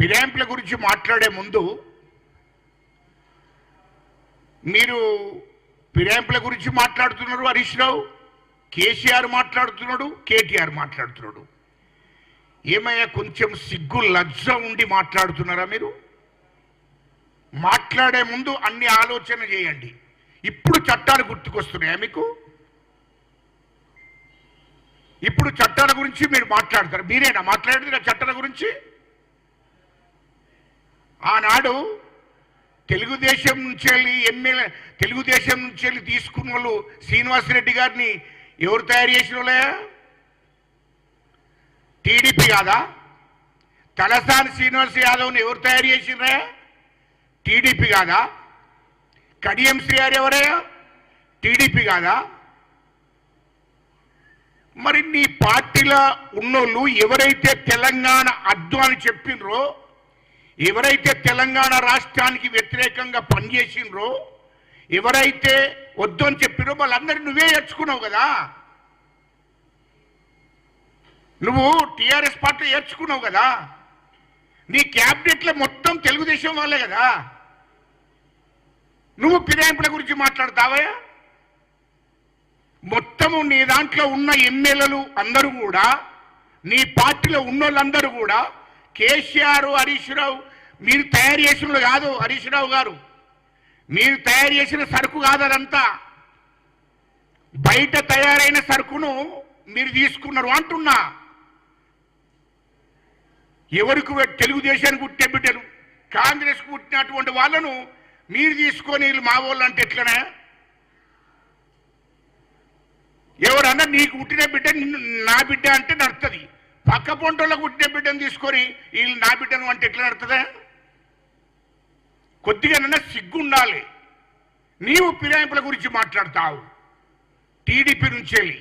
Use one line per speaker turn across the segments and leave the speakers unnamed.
ఫిరాయింపుల గురించి మాట్లాడే ముందు మీరు ఫిరాయింపుల గురించి మాట్లాడుతున్నారు హరీష్ రావు? కేసీఆర్ మాట్లాడుతున్నాడు కేటీఆర్ మాట్లాడుతున్నాడు. ఏమయ్యా కొంచెం సిగ్గు లజ్జ ఉండి మాట్లాడుతున్నారా మీరు? మాట్లాడే ముందు అన్ని ఆలోచన చేయండి. ఇప్పుడు చట్టాలు గుర్తుకొస్తున్నాయా మీకు? ఇప్పుడు చట్టాల గురించి మీరు మాట్లాడతారు. మీరేనా? మాట్లాడేది చట్టాల గురించి? ఆనాడు తెలుగుదేశం నుంచి వెళ్ళి ఎమ్మెల్యే తెలుగుదేశం నుంచి వెళ్ళి తీసుకున్న వాళ్ళు శ్రీనివాసరెడ్డి గారిని ఎవరు తయారు చేసిన వాళ్ళే టీడీపీ కాదా? తలసాని శ్రీనివాస్ యాదవ్ని ఎవరు తయారు చేసినరా టీడీపీ కాదా? కడియం శ్రీ గారు ఎవరయ్యా? టీడీపీ కాదా? మరి నీ పార్టీలో ఉన్నోళ్ళు ఎవరైతే తెలంగాణ అద్దు అని చెప్పినరో ఎవరైతే తెలంగాణ రాష్ట్రానికి వ్యతిరేకంగా పనిచేసినరో ఎవరైతే వద్దు అని చెప్పినో వాళ్ళందరూ నువ్వే ఏర్చుకున్నావు కదా. నువ్వు టీఆర్ఎస్ పార్టీ ఏర్చుకున్నావు కదా. నీ క్యాబినెట్లో మొత్తం తెలుగుదేశం వాళ్ళే కదా. నువ్వు ఫిరాయింపుల గురించి మాట్లాడతావా? మొత్తము నీ దాంట్లో ఉన్న ఎమ్మెల్యేలు అందరూ కూడా నీ పార్టీలో ఉన్నోళ్ళందరూ కూడా కేసీఆర్ హరీష్ రావు మీరు తయారు చేసిన కాదు హరీష్ రావు గారు. మీరు తయారు చేసిన సరుకు కాదు అదంతా. బయట తయారైన సరుకును మీరు తీసుకున్నారు అంటున్నా. ఎవరికి తెలుగుదేశానికి పుట్టే బిడ్డలు కాంగ్రెస్ పుట్టినటువంటి వాళ్ళను మీరు తీసుకొని వీళ్ళు మా వాళ్ళు అంటే ఎట్లనే? ఎవరన్నా నీకు పుట్టిన బిడ్డ నా బిడ్డ అంటే నడుతుంది పక్క పొంటోళ్ళకు పుట్టిన బిడ్డను తీసుకొని వీళ్ళు నా బిడ్డను అంటే ఎట్లా నడుతుందా కొద్దిగానన్నా సిగ్గుండాలి. నీవు ఫిరాయింపుల గురించి మాట్లాడతావు. టీడీపీ నుంచి వెళ్ళి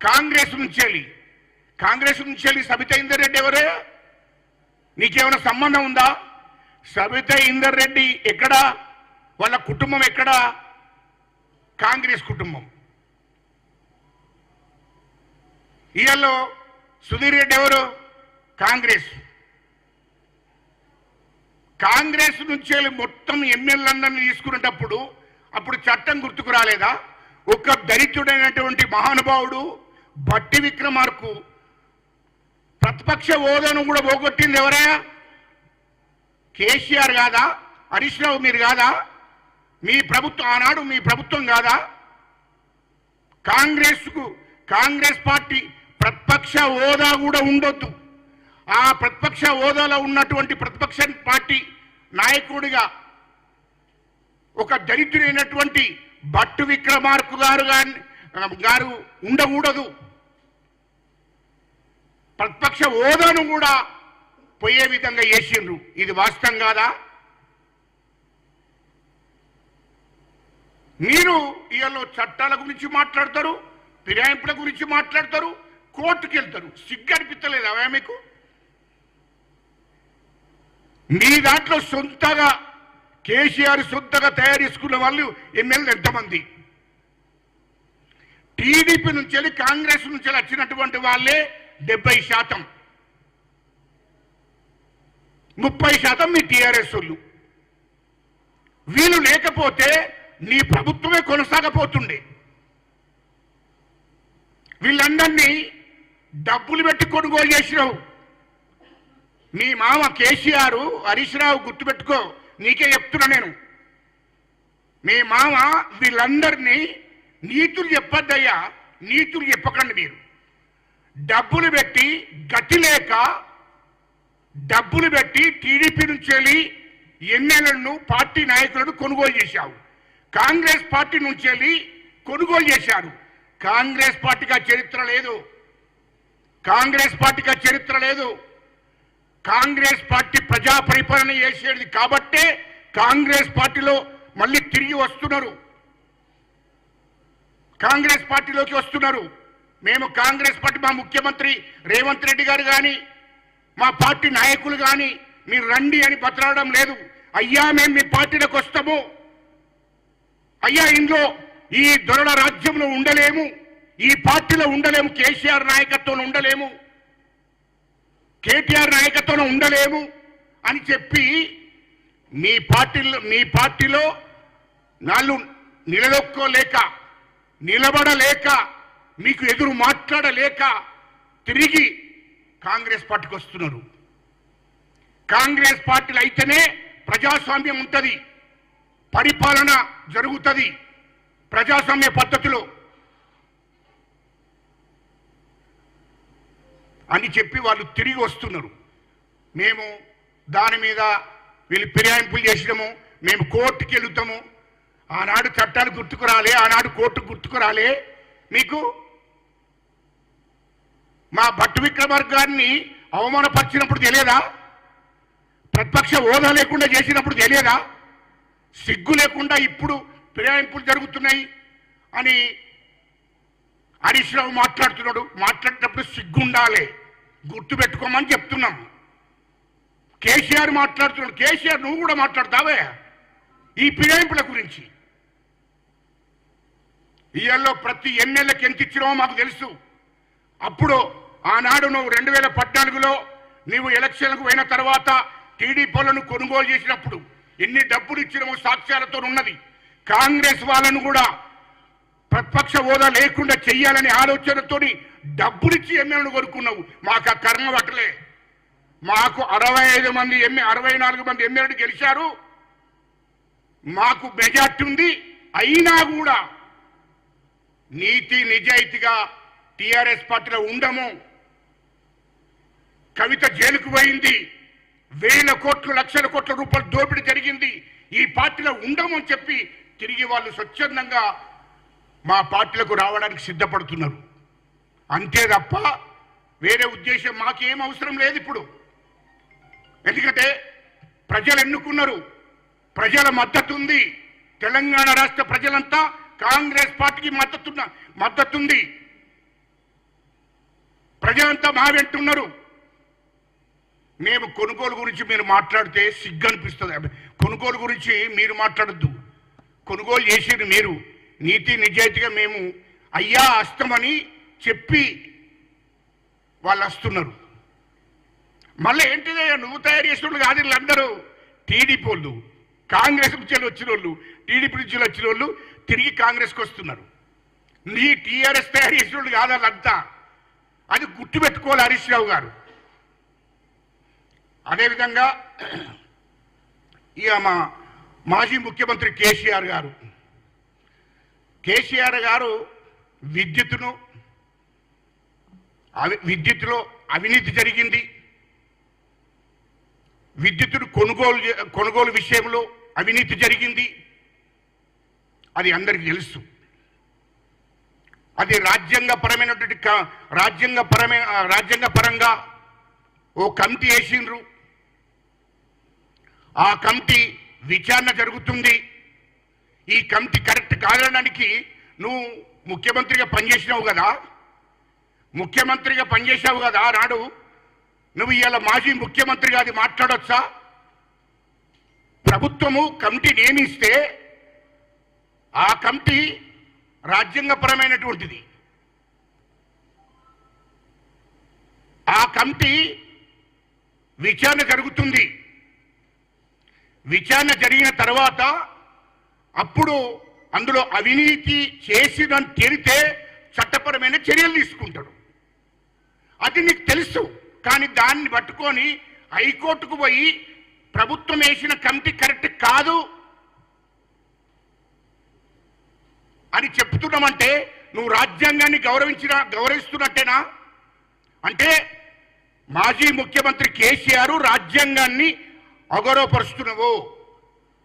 కాంగ్రెస్ నుంచి వెళ్ళి కాంగ్రెస్ నుంచి వెళ్ళి ఇందర్ రెడ్డి ఎవరే? నీకేమైనా సంబంధం ఉందా? సబిత ఇందర్ రెడ్డి ఎక్కడా? వాళ్ళ కుటుంబం ఎక్కడా? కాంగ్రెస్ కుటుంబం. ఇయల్లో సుధీర్ రెడ్డి ఎవరు? కాంగ్రెస్. కాంగ్రెస్ నుంచి వెళ్ళి మొత్తం ఎమ్మెల్యేలందరినీ తీసుకునేటప్పుడు అప్పుడు చట్టం గుర్తుకు రాలేదా? ఒక దరిద్రుడైనటువంటి మహానుభావుడు బట్టి విక్రమార్కు ప్రతిపక్ష హోదాను కూడా పోగొట్టింది ఎవరయ్యా కేసీఆర్ కాదా? హరీష్ రావు మీరు కాదా? మీ ప్రభుత్వం ఆనాడు మీ ప్రభుత్వం కాదా? కాంగ్రెస్కు కాంగ్రెస్ పార్టీ ప్రతిపక్ష హోదా కూడా ఉండొద్దు. ఆ ప్రతిపక్ష హోదాలో ఉన్నటువంటి ప్రతిపక్ష పార్టీ నాయకుడిగా ఒక దరిద్రుడైనటువంటి భట్టు విక్రమార్కు గారు గారు ఉండకూడదు. ప్రతిపక్ష హోదాను కూడా పోయే విధంగా చేసిండ్రు. ఇది వాస్తవం కాదా? మీరు వీళ్ళు చట్టాల గురించి మాట్లాడతారు ఫిరాయింపుల గురించి మాట్లాడతారు కోర్టుకు వెళ్తారు సిగ్గు అనిపించలేదు అవే మీకు? మీ దాంట్లో సొంతగా కేసీఆర్ సొంతగా తయారు చేసుకున్న వాళ్ళు ఎమ్మెల్యేలు ఎంతమంది? టీడీపీ నుంచి వెళ్ళి కాంగ్రెస్ నుంచి వెళ్ళి వచ్చినటువంటి వాళ్ళే డెబ్బై శాతం. ముప్పై శాతం మీ టీఆర్ఎస్ వాళ్ళు. వీళ్ళు లేకపోతే నీ ప్రభుత్వమే కొనసాగపోతుండే. వీళ్ళందరినీ డబ్బులు పెట్టి కొనుగోలు చేసినావు. మీ మామ కేసీఆర్ హరీష్ రావు గుర్తుపెట్టుకో నీకే చెప్తున్నా నేను. మీ మామ వీళ్ళందరినీ నీతులు చెప్పద్దయ్యా నీతులు చెప్పకండి మీరు. డబ్బులు పెట్టి గతి లేక డబ్బులు పెట్టి టీడీపీ నుంచి వెళ్ళి ఎమ్మెల్యేలను పార్టీ నాయకులను కొనుగోలు చేశావు. కాంగ్రెస్ పార్టీ నుంచి వెళ్ళి కొనుగోలు చేశారు. కాంగ్రెస్ పార్టీకి చరిత్ర లేదు. కాంగ్రెస్ పార్టీకి చరిత్ర లేదు. కాంగ్రెస్ పార్టీ ప్రజా పరిపాలన చేసేది కాబట్టే కాంగ్రెస్ పార్టీలో మళ్ళీ తిరిగి వస్తున్నారు. కాంగ్రెస్ పార్టీలోకి వస్తున్నారు. మేము కాంగ్రెస్ పార్టీ మా ముఖ్యమంత్రి రేవంత్ రెడ్డి గారు కానీ మా పార్టీ నాయకులు కానీ మీరు రండి అని బతలాడడం లేదు. అయ్యా మేము మీ పార్టీలోకి వస్తాము. అయ్యా ఇందులో ఈ దొరల రాజ్యంలో ఉండలేము. ఈ పార్టీలో ఉండలేము. కేసీఆర్ నాయకత్వంలో ఉండలేము. కేటీఆర్ నాయకత్వంలో ఉండలేము అని చెప్పి మీ పార్టీలో మీ పార్టీలో నాళ్ళు నిలదొక్కోలేక నిలబడలేక మీకు ఎదురు మాట్లాడలేక తిరిగి కాంగ్రెస్ పార్టీకి వస్తున్నారు. కాంగ్రెస్ పార్టీలు అయితేనే ప్రజాస్వామ్యం ఉంటుంది పరిపాలన జరుగుతుంది ప్రజాస్వామ్య పద్ధతిలో అని చెప్పి వాళ్ళు తిరిగి వస్తున్నారు. మేము దాని మీద వీళ్ళు ఫిర్యాయింపులు చేసినాము. మేము కోర్టుకి వెళుతాము. ఆనాడు చట్టాలు గుర్తుకురాలే ఆనాడు కోర్టు గుర్తుకురాలే మీకు మా భట్టు విక్రమార్గాన్ని అవమానపరిచినప్పుడు తెలియదా? ప్రతిపక్ష హోదా లేకుండా చేసినప్పుడు తెలియదా? సిగ్గు లేకుండా ఇప్పుడు ఫిరాయింపులు జరుగుతున్నాయి అని హరీష్ రావు మాట్లాడుతున్నాడు. మాట్లాడేటప్పుడు సిగ్గుండాలి. గుర్తుపెట్టుకోమని చెప్తున్నాం. కేసీఆర్ మాట్లాడుతున్నాడు. కేసీఆర్ నువ్వు కూడా మాట్లాడతావే? ఈ ఫిరాయింపుల గురించి. ఇయల్లో ప్రతి ఎన్నెళ్ళకి ఎంత ఇచ్చినావో మాకు తెలుసు. అప్పుడు ఆనాడు నువ్వు రెండు వేల పద్నాలుగులో నీవు ఎలక్షన్లకు పోయిన తర్వాత టీడీపీలను కొనుగోలు చేసినప్పుడు ఎన్ని డబ్బులు ఇచ్చినామో సాక్ష్యాలతో ఉన్నది కాంగ్రెస్ వాళ్ళను కూడా ప్రతిపక్ష హోదా లేకుండా చెయ్యాలనే ఆలోచనతో డబ్బులిచ్చి ఎమ్మెల్యేను కొనుక్కున్నావు మాకు ఆ కర్మ పట్టలే. మాకు అరవై ఐదు మంది ఎమ్మె అరవై నాలుగు మంది ఎమ్మెల్యేలు గెలిచారు. మాకు మెజార్టీ ఉంది. అయినా కూడా నీతి నిజాయితీగా టిఆర్ఎస్ పార్టీలో ఉండము. కవిత జైలుకు పోయింది. వేల కోట్లు లక్షల కోట్ల రూపాయలు దోపిడీ జరిగింది. ఈ పార్టీలో ఉండము అని చెప్పి తిరిగి వాళ్ళు స్వచ్ఛందంగా మా పార్టీలకు రావడానికి సిద్ధపడుతున్నారు. అంతే తప్ప వేరే ఉద్దేశం మాకేం అవసరం లేదు ఇప్పుడు. ఎందుకంటే ప్రజలు ఎన్నుకున్నారు. ప్రజల మద్దతు ఉంది. తెలంగాణ రాష్ట్ర ప్రజలంతా కాంగ్రెస్ పార్టీకి మద్దతు మద్దతు ఉంది ప్రజలంతా మా వెంటున్నారు మేము కొనుగోలు గురించి మీరు మాట్లాడితే సిగ్గు అనిపిస్తుంది కొనుగోలు గురించి మీరు మాట్లాడద్దు. కొనుగోలు చేసేది మీరు. నీతి నిజాయితీగా మేము అయ్యా అస్తమని చెప్పి వాళ్ళు వస్తున్నారు. మళ్ళీ ఏంటిదే నువ్వు తయారు చేసిన వాళ్ళు కాదు వీళ్ళందరూ. టీడీపీ వాళ్ళు కాంగ్రెస్ నుంచి వచ్చిన వాళ్ళు టీడీపీ నుంచి వచ్చిన వాళ్ళు తిరిగి కాంగ్రెస్కి వస్తున్నారు. నీ టీఆర్ఎస్ తయారు చేసిన వాళ్ళు కాదు వాళ్ళంతా. అది గుర్తుపెట్టుకోవాలి హరీష్ రావు గారు. అదేవిధంగా ఇక మా మాజీ ముఖ్యమంత్రి కేసీఆర్ గారు కేసీఆర్ గారు విద్యుత్తును అవి విద్యుత్లో అవినీతి జరిగింది. విద్యుత్ను కొనుగోలు కొనుగోలు విషయంలో అవినీతి జరిగింది. అది అందరికీ తెలుసు. అది రాజ్యాంగపరమైనటువంటి రాజ్యాంగపరమైన రాజ్యాంగ పరంగా ఓ కమిటీ వేసిండ్రు. ఆ కమిటీ విచారణ జరుగుతుంది. ఈ కమిటీ కరెక్ట్ కాదనడానికి నువ్వు ముఖ్యమంత్రిగా పనిచేసినావు కదా? ముఖ్యమంత్రిగా పనిచేసావు కదా నాడు? నువ్వు ఇవాళ మాజీ ముఖ్యమంత్రిగా అది మాట్లాడొచ్చా? ప్రభుత్వము కమిటీ నియమిస్తే ఆ కమిటీ రాజ్యాంగపరమైనటువంటిది. ఆ కమిటీ విచారణ జరుగుతుంది. విచారణ జరిగిన తర్వాత అప్పుడు అందులో అవినీతి చేసిందని తెలితే చట్టపరమైన చర్యలు తీసుకుంటాడు. అది నీకు తెలుసు కానీ దాన్ని పట్టుకొని హైకోర్టుకు పోయి ప్రభుత్వం వేసిన కమిటీ కరెక్ట్ కాదు అని చెప్తున్నామంటే నువ్వు రాజ్యాంగాన్ని గౌరవించిన గౌరవిస్తున్నట్టేనా? అంటే మాజీ ముఖ్యమంత్రి కేసీఆర్ రాజ్యాంగాన్ని అగౌరవపరుస్తున్నావు.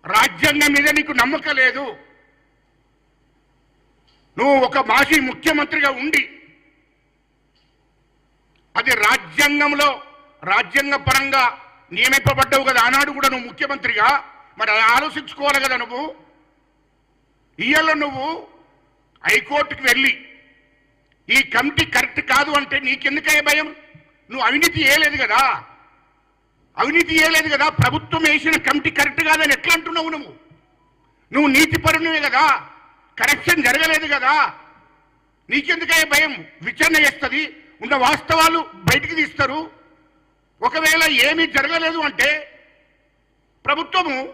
రాజ్యాంగం మీద నీకు నమ్మకం లేదు. నువ్వు ఒక మాజీ ముఖ్యమంత్రిగా ఉండి అది రాజ్యాంగంలో రాజ్యాంగ పరంగా నియమింపబడ్డావు కదా ఆనాడు కూడా నువ్వు ముఖ్యమంత్రిగా. మరి అది ఆలోచించుకోవాలి కదా నువ్వు. ఇయ్యాల నువ్వు హైకోర్టుకి వెళ్ళి ఈ కమిటీ కరెక్ట్ కాదు అంటే నీకెందుకయ్యే భయం? నువ్వు అవినీతి చేయలేదు కదా. అవినీతి చేయలేదు కదా ప్రభుత్వం వేసిన కమిటీ కరెక్ట్ కాదని ఎట్లా అంటున్నావు నువ్వు? నువ్వు నీతిపరునివే కదా కరెక్షన్ జరగలేదు కదా. నీకెందుకే భయం? విచారణ చేస్తుంది ఉన్న వాస్తవాలు బయటికి తీస్తారు. ఒకవేళ ఏమీ జరగలేదు అంటే ప్రభుత్వము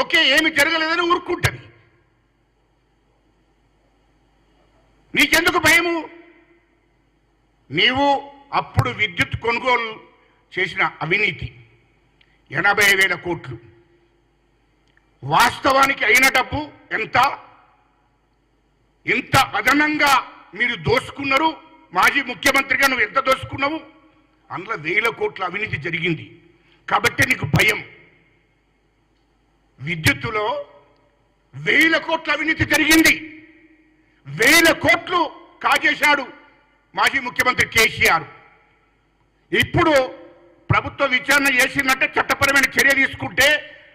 ఓకే ఏమి జరగలేదని ఊరుకుంటుంది. నీకెందుకు భయము? నీవు అప్పుడు విద్యుత్ కొనుగోలు చేసిన అవినీతి. ఎనభై వేల కోట్లు. వాస్తవానికి అయిన డబ్బు ఎంత? ఇంత అదనంగా మీరు దోసుకున్నారు? మాజీ ముఖ్యమంత్రిగా నువ్వు ఎంత దోసుకున్నావు? అందులో వేల కోట్ల అవినీతి జరిగింది. కాబట్టి నీకు భయం. విద్యుత్తులో వేల కోట్ల అవినీతి జరిగింది. వేల కోట్లు కాజేశాడు మాజీ ముఖ్యమంత్రి కేసీఆర్. ఇప్పుడు ప్రభుత్వ విచారణ చేసిందంటే చట్టపరమైన చర్య తీసుకుంటే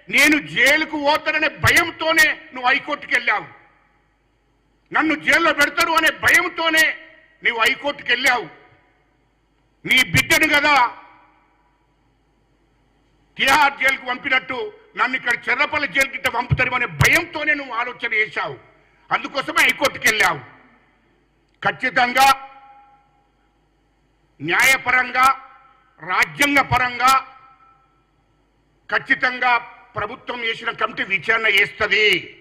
నేను జైలుకు పోతాననే భయంతోనే నువ్వు హైకోర్టుకి వెళ్ళావు. నన్ను జైల్లో పెడతారు అనే భయంతోనే నువ్వు హైకోర్టుకి వెళ్ళావు. నీ బిడ్డను కదా తిహార్ జైలుకు పంపినట్టు నన్ను ఇక్కడ చెర్రపల్లి జైలు కింద పంపుతారు అనే భయంతోనే నువ్వు ఆలోచన చేశావు. అందుకోసమే హైకోర్టుకి వెళ్ళావు. ఖచ్చితంగా న్యాయపరంగా రాజ్యాంగ పరంగా ఖచ్చితంగా ప్రభుత్వం చేసిన కమిటీ విచారణ చేస్తుంది.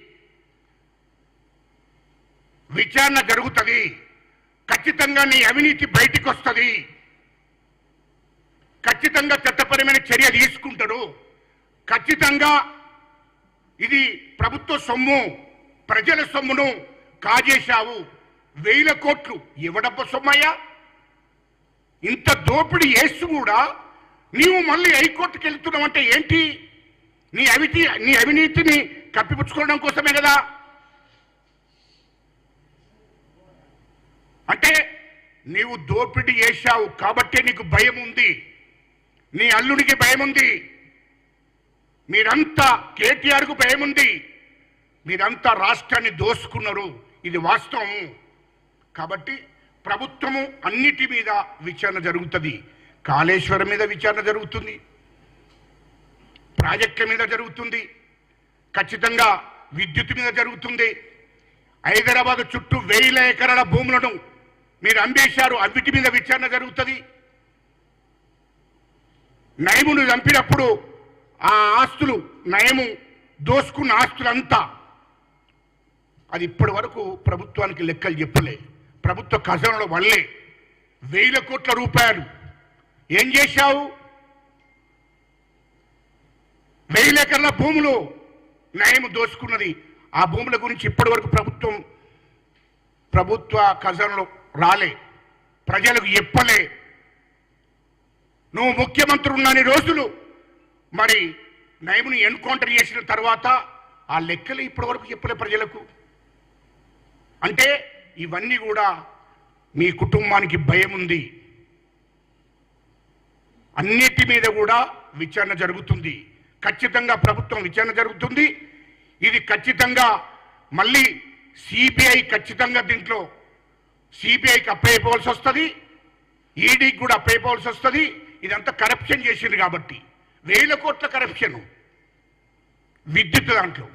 విచారణ జరుగుతుంది. ఖచ్చితంగా నీ అవినీతి బయటికి వస్తుంది ఖచ్చితంగా చట్టపరమైన చర్య తీసుకుంటాడు. ఖచ్చితంగా ఇది ప్రభుత్వ సొమ్ము ప్రజల సొమ్మును కాజేశావు. వేల కోట్లు ఎవడబ్బ సొమ్మయ్యా ఇంత దోపిడీ వేసి కూడా నీవు మళ్ళీ హైకోర్టుకి వెళ్తున్నావు అంటే ఏంటి? నీ అవితి నీ అవినీతిని కప్పిపుచ్చుకోవడం కోసమే కదా? అంటే నీవు దోపిడీ చేశావు కాబట్టే నీకు భయం ఉంది. నీ అల్లుడికి భయం ఉంది. మీరంతా కేటీఆర్కు భయం ఉంది. మీరంతా రాష్ట్రాన్ని దోసుకున్నారు. ఇది వాస్తవం. కాబట్టి ప్రభుత్వము అన్నిటి మీద విచారణ జరుగుతుంది. కాళేశ్వరం మీద విచారణ జరుగుతుంది. ప్రాజెక్టుల మీద జరుగుతుంది. ఖచ్చితంగా విద్యుత్ మీద జరుగుతుంది. హైదరాబాద్ చుట్టూ వేల ఎకరాల భూములను మీరు అంబేశారు అవిటి మీద విచారణ జరుగుతుంది. నయమును చంపినప్పుడు ఆ ఆస్తులు నయము దోసుకున్న ఆస్తులంతా అది ఇప్పటి వరకు ప్రభుత్వానికి లెక్కలు చెప్పలేదు ప్రభుత్వ ఖజానాలో వల్లే వేల కోట్ల రూపాయలు. ఏం చేశావు? వెయ్యి ఎకరాల భూములు నయము దోసుకున్నది. ఆ భూముల గురించి ఇప్పటి వరకు ప్రభుత్వం ప్రభుత్వ ఖజానాలో రాలే. ప్రజలకు చెప్పలే. నువ్వు ముఖ్యమంత్రి ఉన్నని రోజులు మరి నయముని ఎన్కౌంటర్ చేసిన తర్వాత ఆ లెక్కలు ఇప్పటి వరకు చెప్పలే ప్రజలకు. అంటే ఇవన్నీ కూడా మీ కుటుంబానికి భయం ఉంది. అన్నిటి మీద కూడా విచారణ జరుగుతుంది. ఖచ్చితంగా ప్రభుత్వం విచారణ జరుగుతుంది. ఇది ఖచ్చితంగా మళ్ళీ సిబిఐ ఖచ్చితంగా దీంట్లో సిబిఐకి అప్పయిపోవాల్సి వస్తుంది. ఈడీకి కూడా అప్పయిపోవాల్సి వస్తుంది. ఇదంతా కరప్షన్ చేసింది కాబట్టి. వేల కోట్ల కరప్షన్ విద్యుత్ దాంట్లో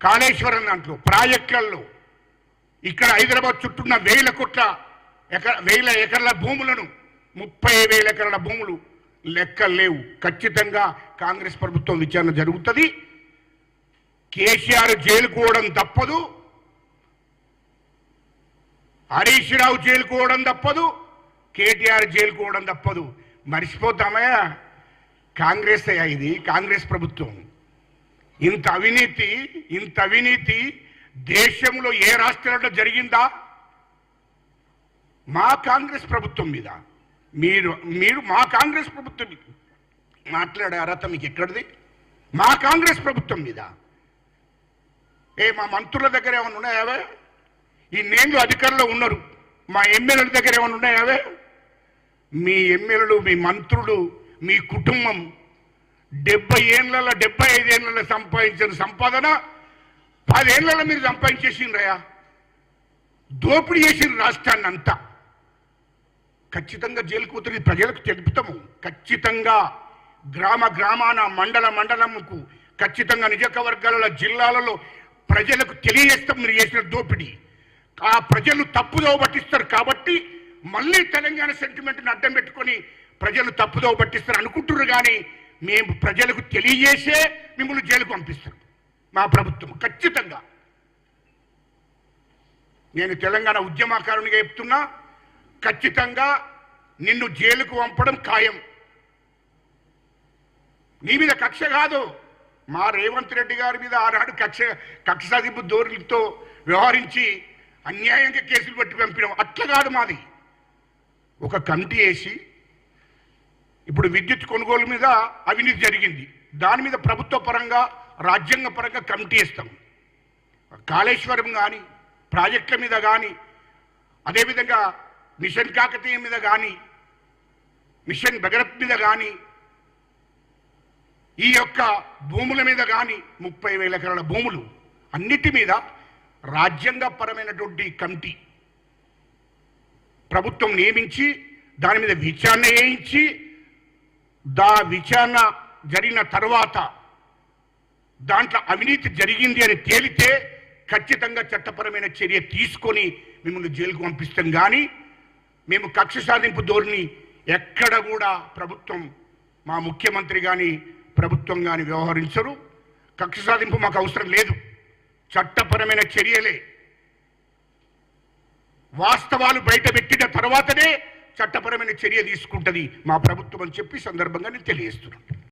కాళేశ్వరం దాంట్లో ప్రాజెక్టులలో. ఇక్కడ హైదరాబాద్ చుట్టూన్న వేల కోట్ల ఎకర వేల ఎకరాల భూములను ముప్పై వేల ఎకరాల భూములు లెక్కలు లేవు. ఖచ్చితంగా కాంగ్రెస్ ప్రభుత్వం విచారణ జరుగుతుంది. కేసీఆర్ జైలుకోవడం తప్పదు. హరీష్ రావు జైలుకోవడం తప్పదు. కేటీఆర్ జైలుకోవడం తప్పదు. మర్చిపోతామయ్యా. కాంగ్రెస్ అయ్యా ఇది కాంగ్రెస్ ప్రభుత్వం. ఇంత అవినీతి ఇంత అవినీతి దేశంలో ఏ రాష్ట్రంలో జరిగిందా? మా కాంగ్రెస్ ప్రభుత్వం మీద. మీరు మీరు మా కాంగ్రెస్ ప్రభుత్వం మీద. మాట్లాడే అర్హత మీకు ఎక్కడిది? మా కాంగ్రెస్ ప్రభుత్వం మీద. ఏ మా మంత్రుల దగ్గర ఏమైనా ఉన్నాయావే ఈ నేళ్ళు అధికారంలో ఉన్నారు. మా ఎమ్మెల్యేల దగ్గర ఏమైనా ఉన్నాయావే మీ ఎమ్మెల్యేలు మీ మంత్రులు మీ కుటుంబం డెబ్బై ఏళ్ళలో డెబ్బై ఐదేళ్ళలో సంపాదించిన సంపాదన పదేళ్ళలో మీరు సంపాదించేసిండ్రయా దోపిడీ చేసిన రాష్ట్రాన్ని అంతా ఖచ్చితంగా జైలు కూతురి ప్రజలకు తెలుపుతాము. ఖచ్చితంగా గ్రామ గ్రామాన మండల మండలంకు ఖచ్చితంగా నిజవర్గాలలో జిల్లాలలో ప్రజలకు తెలియజేస్తాం మీరు చేసిన దోపిడీ. ఆ ప్రజలు తప్పుదో పట్టిస్తారు కాబట్టి మళ్ళీ తెలంగాణ సెంటిమెంట్ని అడ్డం పెట్టుకొని ప్రజలు తప్పుదోవ పట్టిస్తారు అనుకుంటున్నారు కానీ మేము ప్రజలకు తెలియజేసే మిమ్మల్ని జైలుకు పంపిస్తాం. మా ప్రభుత్వం. ఖచ్చితంగా. నేను తెలంగాణ ఉద్యమకారునిగా చెప్తున్నా ఖచ్చితంగా నిన్ను జైలుకు పంపడం ఖాయం. నీ మీద కక్ష కాదు. మా రేవంత్ రెడ్డి గారి మీద ఆనాడు కక్ష కక్ష సాధింపు ధోరణితో వ్యవహరించి అన్యాయంగా కేసులు పెట్టి పంపినాం. అట్లా కాదు మాది. ఒక కమిటీ వేసి ఇప్పుడు విద్యుత్ కొనుగోలు మీద అవినీతి జరిగింది. దాని మీద ప్రభుత్వ పరంగా రాజ్యాంగ పరంగా కమిటీ ఇస్తాం. కాళేశ్వరం కానీ ప్రాజెక్టుల మీద కానీ అదేవిధంగా మిషన్ కాకతీయ మీద కానీ మిషన్ భగరత్ మీద కానీ ఈ యొక్క భూముల మీద కానీ ముప్పై వేల ఎకరాల భూములు అన్నిటి మీద రాజ్యాంగపరమైనటువంటి కమిటీ ప్రభుత్వం నియమించి దాని మీద విచారణ వేయించి దా విచారణ జరిగిన తర్వాత దాంట్లో అవినీతి జరిగింది అని తేలితే ఖచ్చితంగా చట్టపరమైన చర్య తీసుకొని మిమ్మల్ని జైలుకు పంపిస్తాం. కానీ మేము కక్ష సాధింపు ధోరణి ఎక్కడ కూడా ప్రభుత్వం మా ముఖ్యమంత్రి కానీ ప్రభుత్వం కానీ వ్యవహరించరు. కక్ష సాధింపు మాకు అవసరం లేదు. చట్టపరమైన చర్యలే. వాస్తవాలు బయటపెట్టిన తర్వాతనే చట్టపరమైన చర్య తీసుకుంటది మా ప్రభుత్వం అని చెప్పి సందర్భంగా నేను తెలియజేస్తున్నాను.